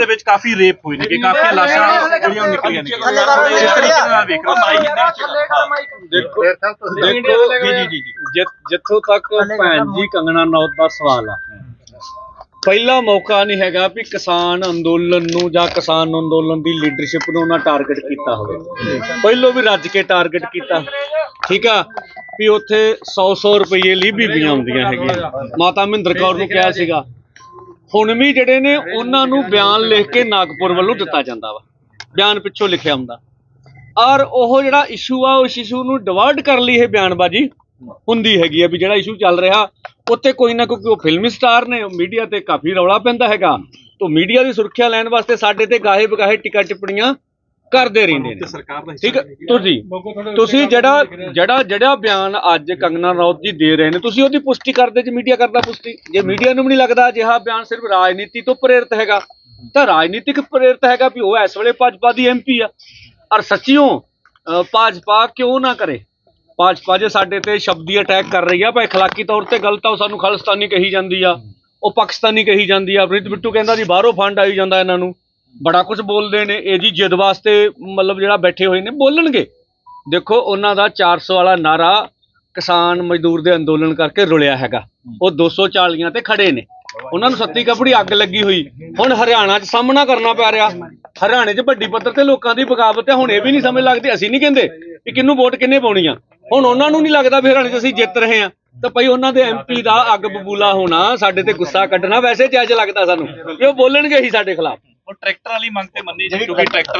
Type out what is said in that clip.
ਦੇ ਵਿੱਚ ਕਾਫੀ ਰੇਪ ਹੋਏ ਨੇ ਕਿ ਕਾਫੀ ਲਾਸ਼ਾਂ ਜਿਹੜੀਆਂ ਨਿਕਲੀਆਂ ਨੇ। ਜਿਸ ਤਰੀਕੇ ਨਾਲ ਵੇਖ ਰਹੇ ਹੋ ਦੇਖੋ ਦੇਖੋ ਜੀ ਜੀ ਜੀ ਜੀ ਜਿ- ਜਿੱਥੋਂ ਤੱਕ ਭੈਣ ਜੀ ਕੰਗਣਾ ਨੌਤ ਦਾ ਸਵਾਲ ਆ। ਪਹਿਲਾ ਮੌਕਾ ਨਹੀਂ ਹੈਗਾ ਵੀ ਕਿਸਾਨ ਅੰਦੋਲਨ ਨੂੰ ਜਾਂ ਕਿਸਾਨ ਅੰਦੋਲਨ ਦੀ ਲੀਡਰਸ਼ਿਪ ਨੂੰ ਉਹਨਾਂ ਟਾਰਗੇਟ ਕੀਤਾ ਹੋਵੇ। ਪਹਿਲੋਂ ਵੀ ਰੱਜ ਕੇ ਟਾਰਗੇਟ ਕੀਤਾ। ਠੀਕ ਆ? ਵੀ ਉੱਥੇ 100-100 ਰੁਪਏ ਲਈ ਬੀਬੀਆਂ ਆਉਂਦੀਆਂ ਹੈਗੀਆਂ। ਮਾਤਾ ਮਹਿੰਦਰ ਕੌਰ ਨੂੰ ਕਿਹਾ ਸੀਗਾ ਹੁਣ ਵੀ ਜਿਹੜੇ ਨੇ ਉਹਨਾਂ ਨੂੰ ਬਿਆਨ ਲਿਖ ਕੇ ਨਾਗਪੁਰ ਵੱਲੋਂ ਦਿੱਤਾ ਜਾਂਦਾ ਵਾ। ਬਿਆਨ ਪਿੱਛੋਂ ਲਿਖਿਆ ਹੁੰਦਾ। ਔਰ ਉਹ ਜਿਹੜਾ ਇਸ਼ੂ ਆ ਉਸ ਇਸ਼ੂ ਨੂੰ ਡਿਵਰਟ ਕਰਨ ਲਈ ਇਹ ਬਿਆਨਬਾਜ਼ੀ ਹੁੰਦੀ ਹੈਗੀ ਆ ਵੀ ਜਿਹੜਾ ਇਸ਼ੂ ਚੱਲ ਰਿਹਾ ਉੱਤੇ ਕੋਈ ਨਾ ਕੋਈ ਉਹ ਫਿਲਮੀ ਸਟਾਰ ਨੇ ਮੀਡੀਆ ਤੇ ਕਾਫੀ ਰੌਲਾ ਪੈਂਦਾ ਹੈਗਾ। ਤੋਂ ਮੀਡੀਆ ਦੀ ਸੁਰੱਖਿਆ ਲੈਣ ਵਾਸਤੇ ਸਾਡੇ ਤੇ ਗਾਹੇ ਬਗਾਹੇ ਟਿਕਾ ਟਿੱਪਣੀਆਂ ਕਰਦੇ ਰਹਿੰਦੇ ਨੇ। ਠੀਕ ਹੈ? ਤੁਸੀਂ ਤੁਸੀਂ ਜਿਹੜਾ ਜਿਹੜਾ ਜਿਹੜਾ ਬਿਆਨ ਅੱਜ ਕੰਗਨਾ ਰਣੌਤ ਜੀ ਦੇ ਰਹੇ ਨੇ ਤੁਸੀਂ ਉਹਦੀ ਪੁਸ਼ਟੀ ਕਰਦੇ ਜੇ ਮੀਡੀਆ ਕਰਦਾ ਪੁਸ਼ਟੀ। ਜੇ ਮੀਡੀਆ ਨੂੰ ਵੀ ਨਹੀਂ ਲੱਗਦਾ ਅਜਿਹਾ ਬਿਆਨ ਸਿਰਫ ਰਾਜਨੀਤੀ ਤੋਂ ਪ੍ਰੇਰਿਤ ਹੈਗਾ। ਤਾਂ ਰਾਜਨੀਤਿਕ ਪ੍ਰੇਰਿਤ ਹੈਗਾ ਵੀ ਉਹ ਇਸ ਵੇਲੇ ਭਾਜਪਾ ਦੀ ਐਮਪੀ ਆ। ਔਰ ਸੱਚੀਓ ਭਾਜਪਾ ਕਿਉਂ ਨਾ ਕਰੇ? ਭਾਜਪਾ ਜੇ ਸਾਡੇ ਤੇ ਸ਼ਬਦੀ ਅਟੈਕ ਕਰ ਰਹੀ ਆ ਭਾਈ ਖਲਾਕੀ ਤੌਰ ਤੇ ਗਲਤ ਆ ਉਹ ਸਾਨੂੰ ਖਾਲਸਤਾਨੀ ਕਹੀ ਜਾਂਦੀ ਆ। ਉਹ ਪਾਕਿਸਤਾਨੀ ਕਹੀ ਜਾਂਦੀ ਆ। ਪ੍ਰੀਤ ਬਿੱਟੂ ਕਹਿੰਦਾ ਜੀ ਬਾਹਰੋਂ ਫੰਡ ਆਈ ਜਾਂਦਾ ਇਹਨਾਂ ਨੂੰ। ਬੜਾ ਕੁਝ ਬੋਲਦੇ ਨੇ, ਇਹ ਜੀ ਜਿੱਦ ਵਾਸਤੇ ਮਤਲਬ ਜਿਹੜਾ ਬੈਠੇ ਹੋਏ ਨੇ, ਬੋਲਣਗੇ। ਦੇਖੋ, ਉਹਨਾਂ ਦਾ 400 ਵਾਲਾ ਨਾਰਾ ਕਿਸਾਨ ਮਜ਼ਦੂਰ ਦੇ ਅੰਦੋਲਨ ਕਰਕੇ ਰੁਲਿਆ ਹੈਗਾ। ਉਹ 240 ਤੇ ਖੜੇ ਨੇ। ਉਹਨਾਂ ਨੂੰ ਸੱਤੀ ਕਪੜੀ ਅੱਗ ਲੱਗੀ ਹੋਈ। ਹੁਣ ਹਰਿਆਣਾ 'ਚ ਸਾਹਮਣਾ ਕਰਨਾ ਪੈ ਰਿਹਾ। ਹਰਿਆਣੇ 'ਚ ਵੱਡੀ ਪੱਧਰ ਤੇ ਲੋਕਾਂ ਦੀ ਬਗਾਵਤ ਹੈ। ਹੁਣ ਇਹ ਵੀ ਨਹੀਂ ਸਮਝ ਲੱਗਦੀ, ਅਸੀਂ ਨਹੀਂ ਕਹਿੰਦੇ ਕਿ ਕਿਹਨੂੰ ਵੋਟ ਕਿੰਨੇ ਪਾਉਣੀ ਆ। ਹੁਣ ਉਹਨਾਂ ਨੂੰ ਨਹੀਂ ਲੱਗਦਾ ਵੀ ਹਰਿਆਣੇ 'ਚ ਅਸੀਂ ਜਿੱਤ ਰਹੇ ਆ ਤਾਂ ਭਾਈ, ਉਹਨਾਂ ਦੇ ਐਮਪੀ ਦਾ ਅੱਗ ਬਬੂਲਾ ਹੋਣਾ, ਸਾਡੇ ਤੇ ਗੁੱਸਾ ਕੱਢਣਾ, ਵੈਸੇ ਜਾਇਜ਼ ਲੱਗਦਾ ਸਾਨੂੰ। ਕਿ ਉਹ ਬੋਲਣਗੇ ਹੀ ਸਾਡੇ ਖਿਲਾਫ। ਉਹ ਟਰੈਕਟਰ ਵਾਲੀ ਮੰਗ ਤੇ ਮੰਨੀ ਜੀ ਕਿਉਂਕਿ ਟਰੈਕਟਰ